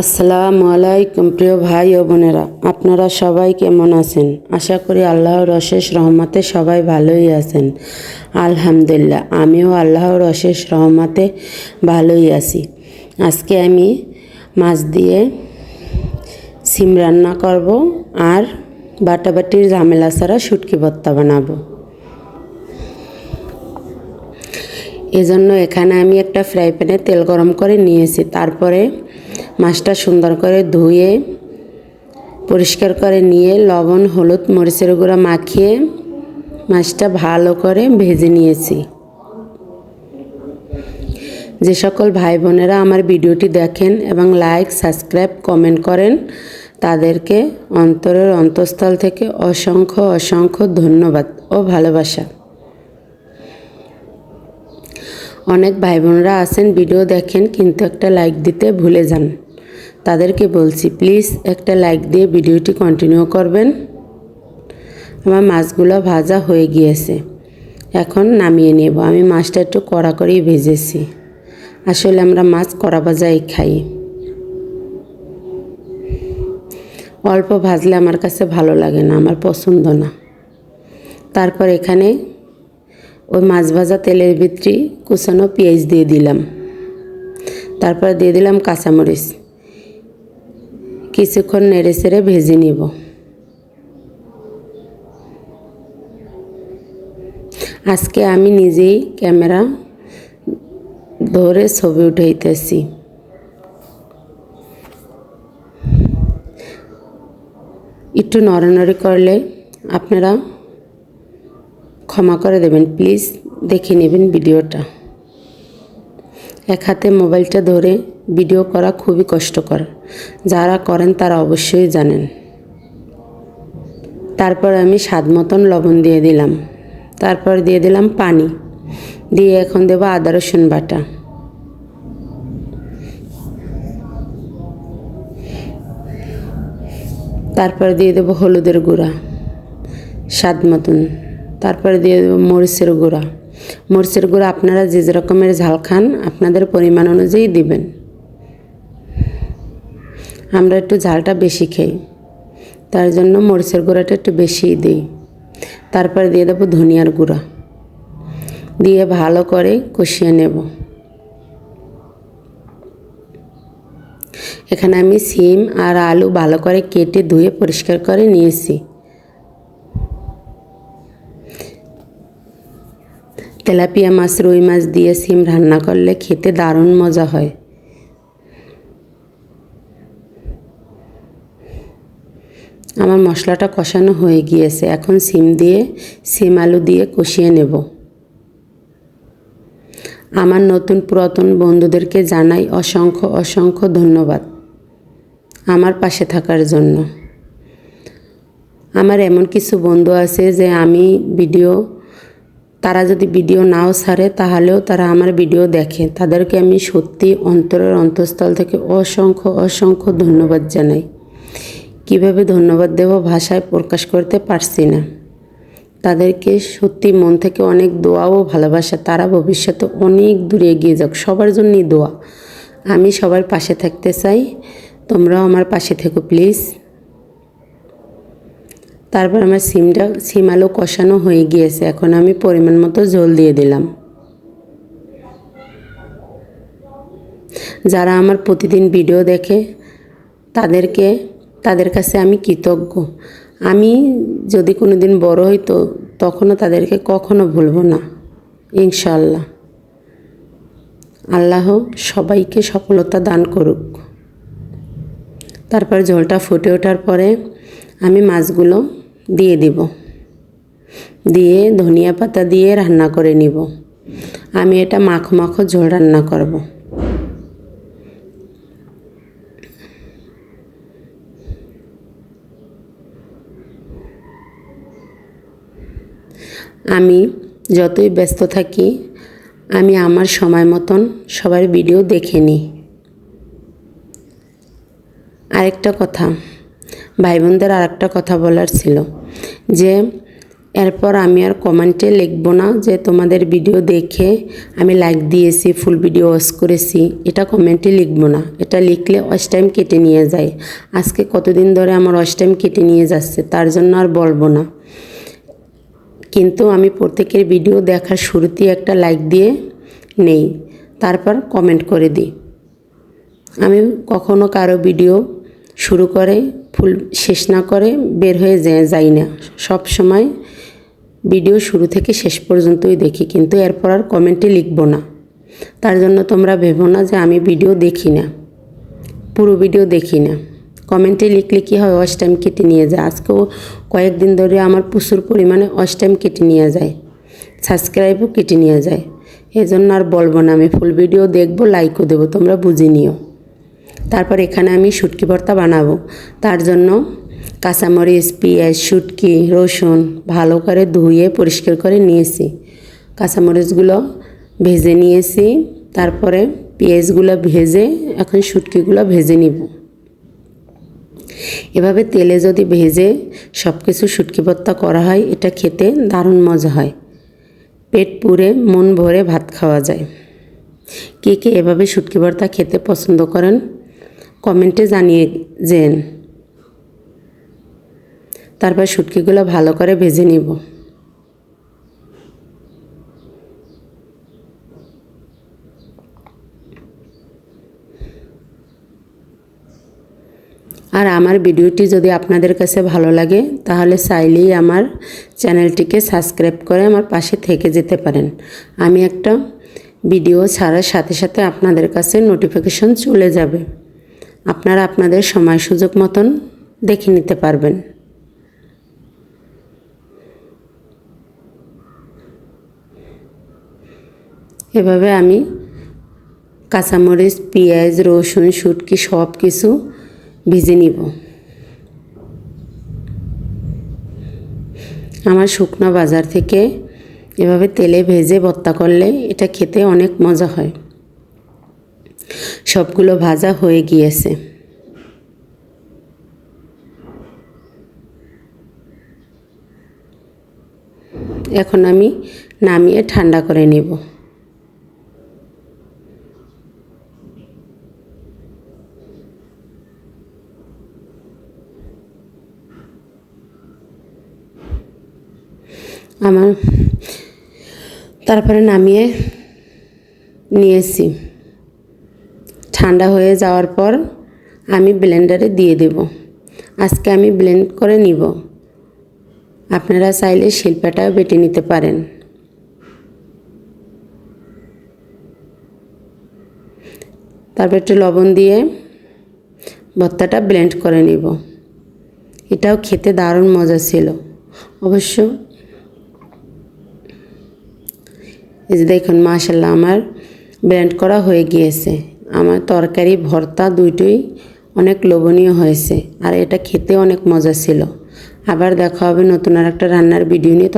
আসসালামু আলাইকুম, প্রিয় ভাই ও বোনেরা। আপনারা সবাই কেমন আছেন? আশা করি আল্লাহর অশেষ রহমতে সবাই ভালোই আছেন। আলহামদুলিল্লাহ, আমিও আল্লাহর অশেষ রহমতে ভালোই আছি। আজকে আমি মাছ দিয়ে সিম রান্না করব আর বাটাবাটির ঝামেলা ছাড়া শুটকি ভর্তা বানাবো। এজন্য এখানে আমি একটা ফ্রাই প্যানে তেল গরম করে নিয়েছি। তারপরে মাছটা সুন্দর করে ধুয়ে, পরিষ্কার করে নিয়ে লবণ, হলুদ, মরিচের গুঁড়া মাখিয়ে মাছটা ভালো করে ভেজে নিয়েছি। যে সকল ভাই বোনেরা আমার ভিডিওটি দেখেন এবং লাইক, সাবস্ক্রাইব, কমেন্ট করেন, তাদেরকে অন্তরের অন্তঃস্থল থেকে অসংখ্য অসংখ্য ধন্যবাদ ও ভালোবাসা। অনেক ভাই বোনরা আছেন, ভিডিও দেখেন, কিন্তু একটা লাইক দিতে ভুলে যান। তাদেরকে বলছি প্লিজ একটা লাইক দিয়ে ভিডিওটি কন্টিনিউ করবেন। আমার মাছগুলো ভাজা হয়ে গিয়েছে। এখন নামিয়ে নেব। আমি মাছটা একটু কড়া করেই ভেজেছি। আসলে আমরা মাছ কড়া ভাজাই খাই। অল্প ভাজলে আমার কাছে ভালো লাগে না, আমার পছন্দ না। তারপর এখানে ওই মাছ ভাজা তেলের ভিতরে কুচানো পেঁয়াজ দিয়ে দিলাম। তারপর দিয়ে দিলাম কাঁচামরিচ। কিছুক্ষণ নেড়ে সেড়ে ভেজে নিব। আজকে আমি নিজেই ক্যামেরা ধরে ছবি উঠাইতেছি। একটু নড়ানড়ি করলে আপনারা ক্ষমা করে দেবেন। প্লিজ দেখে নেবেন ভিডিওটা। এক হাতে মোবাইলটা ধরে ভিডিও করা খুবই কষ্টকর। যারা করেন তারা অবশ্যই জানেন। তারপর আমি স্বাদ মতন লবণ দিয়ে দিলাম। তারপর দিয়ে দিলাম পানি। দিয়ে এখন দেবো আদা, রসুন বাটা। তারপর দিয়ে দেবো হলুদের গুঁড়া। স্বাদ মতন। তারপরে দিয়ে দেবো মরিচের গুঁড়া। মরিচের গুঁড়া আপনারা যে রকমের ঝাল খান, আপনাদের পরিমাণ অনুযায়ী দিবেন। আমরা একটু ঝালটা বেশি খাই, তার জন্য মরিচের গুঁড়াটা একটু বেশিই দিই। তারপরে দিয়ে দেবো ধনিয়ার গুঁড়া। দিয়ে ভালো করে কষিয়ে নেব। এখানে আমি সিম আর আলু ভালো করে কেটে ধুয়ে পরিষ্কার করে নিয়েছি। তেলাপিয়া মাছ, রুই মাছ দিয়ে সিম রান্না করলে খেতে দারুণ মজা হয়। আমার মশলাটা কষানো হয়ে গিয়েছে। এখন সিম দিয়ে, সিম আলু দিয়ে কষিয়ে নেব। আমার নতুন পুরাতন বন্ধুদেরকে জানাই অসংখ্য অসংখ্য ধন্যবাদ আমার পাশে থাকার জন্য। আমার এমন কিছু বন্ধু আছে যে আমি ভিডিও তারা যদি ভিডিও নাও ছাড়ে তাহলেও তারা আমার ভিডিও দেখে। তাদেরকে আমি সত্যি অন্তরের অন্তঃস্থল থেকে অসংখ্য অসংখ্য ধন্যবাদ জানাই। কীভাবে ধন্যবাদ দেব ভাষায় প্রকাশ করতে পারছি না। তাদেরকে সত্যি মন থেকে অনেক দোয়া ও ভালোবাসা। তারা ভবিষ্যতে অনেক দূরে এগিয়ে যাক। সবার জন্যই দোয়া। আমি সবার পাশে থাকতে চাই। তোমরাও আমার পাশে থেকো, প্লিজ। তারপর আমার সিমটা, সিম আলু কষানো হয়ে গিয়েছে। এখন আমি পরিমাণ মতো জল দিয়ে দিলাম। যারা আমার প্রতিদিন ভিডিও দেখে, তাদেরকে, তাদের কাছে আমি কৃতজ্ঞ। আমি যদি কোনো দিন বড় হই তো, তখনও তাদেরকে কখনো ভুলবো না। ইনশাল্লাহ আল্লাহ সবাইকে সফলতা দান করুক। তারপর জলটা ফুটে ওঠার পরে আমি মাছগুলো দিয়ে দিব। দিয়ে ধনিয়া পাতা দিয়ে রান্না করে নিব। আমি এটা মাখো মাখো ঝোল রান্না করব। আমি যতই ব্যস্ত থাকি, আমি আমার সময় মতন সবার ভিডিও দেখে নিই। আরেকটা কথা ভাই বোনদের আর একটা কথা বলার ছিল যে, এরপর আমি আর কমেন্টে লিখব না যে তোমাদের ভিডিও দেখে আমি লাইক দিয়েছি ফুল ভিডিও ওয়াচ করেছি, এটা কমেন্টে লিখব না। এটা লিখলে ওয়াচ টাইম কেটে নিয়ে যায়। আজকে কতদিন ধরে আমার ওয়াচ টাইম কেটে নিয়ে যাচ্ছে, তার জন্য আর বলব না। কিন্তু আমি প্রত্যেকের ভিডিও দেখার শুরুতেই একটা লাইক দিয়ে নেই, তারপর কমেন্ট করে দিই। আমি কখনো কারও ভিডিও শুরু করে, ফুল শেষ না করে বের হয়ে যায়, যাই না। সব সময় ভিডিও শুরু থেকে শেষ পর্যন্তই দেখি, কিন্তু এরপর আর কমেন্টে লিখব না। তার জন্য তোমরা ভেবো না যে আমি ভিডিও দেখি না। পুরো ভিডিও দেখি না। কমেন্টে লিখলে কী হয় ওয়াচ টাইম কেটে নিয়ে যায়। আজকেও কয়েকদিন ধরে আমার প্রচুর পরিমাণে ওয়াচ টাইম কেটে নিয়ে যায় সাবস্ক্রাইবও কেটে নিয়ে যায়। এই জন্য আর বলব না, আমি ফুল ভিডিও দেখব লাইকও দেবো, তোমরা বুঝে নিও। তারপর এখানে আমি শুটকি ভর্তা বানাবো। তার জন্য কাঁচামরিচ, পেঁয়াজ, শুটকি, রসুন ভালো করে ধুয়ে পরিষ্কার করে নিয়েছি। কাঁচামরিচগুলো ভেজে নিয়েছি। তারপরে পেঁয়াজগুলো ভেজে এখন শুটকিগুলো ভেজে নিব। এভাবে তেলে যদি ভেজে সব কিছু শুটকি ভর্তা করা হয়, এটা খেতে দারুণ মজা হয়। পেট পুরে মন ভরে ভাত খাওয়া যায়। কে কে এভাবে শুটকি ভর্তা খেতে পছন্দ করেন কমেন্টে জানিয়ে যেন। তারপর শুটকিগুলো ভালো করে ভেজে নিব। আর আমার ভিডিওটি যদি আপনাদের কাছে ভালো লাগে, তাহলে চাইলেই আমার চ্যানেলটিকে সাবস্ক্রাইব করে আমার পাশে থেকে যেতে পারেন। আমি একটা ভিডিও ছাড়ার সাথে সাথে আপনাদের কাছে নোটিফিকেশন চলে যাবে। আপনারা আপনাদের সময় সুযোগ মতন দেখে নিতে পারবেন। এভাবে আমি কাঁচামরিচ, পেঁয়াজ, রসুন, শুটকি সব কিছু ভেজে নিব। আমার শুকনো বাজার থেকে এভাবে তেলে ভেজে ভর্তা করলে এটা খেতে অনেক মজা হয়। সবগুলো ভাজা হয়ে গিয়েছে। এখন আমি নামিয়ে ঠান্ডা করে নেব। আমার তারপরে নামিয়ে নিয়েছি। ঠান্ডা হয়ে যাওয়ার পর আমি ব্লেন্ডারে দিয়ে দেব। আজকে আমি ব্লেন্ড করে নিব। আপনারা চাইলে শিল্পাটাও বেটে নিতে পারেন। তারপর একটু লবণ দিয়ে ভর্তাটা ব্লেন্ড করে নিব। এটাও খেতে দারুণ মজা ছিল। অবশ্য এই যে দেখুন মাশাল্লাহ আমার ব্লেন্ড করা হয়ে গিয়েছে। আমার তরকারি, ভর্তা দুইটোই অনেক লোভনীয় হয়েছে। আর এটা খেতে অনেক মজা ছিল। আবার দেখা হবে নতুন আর একটা রান্নার ভিডিও নিয়ে।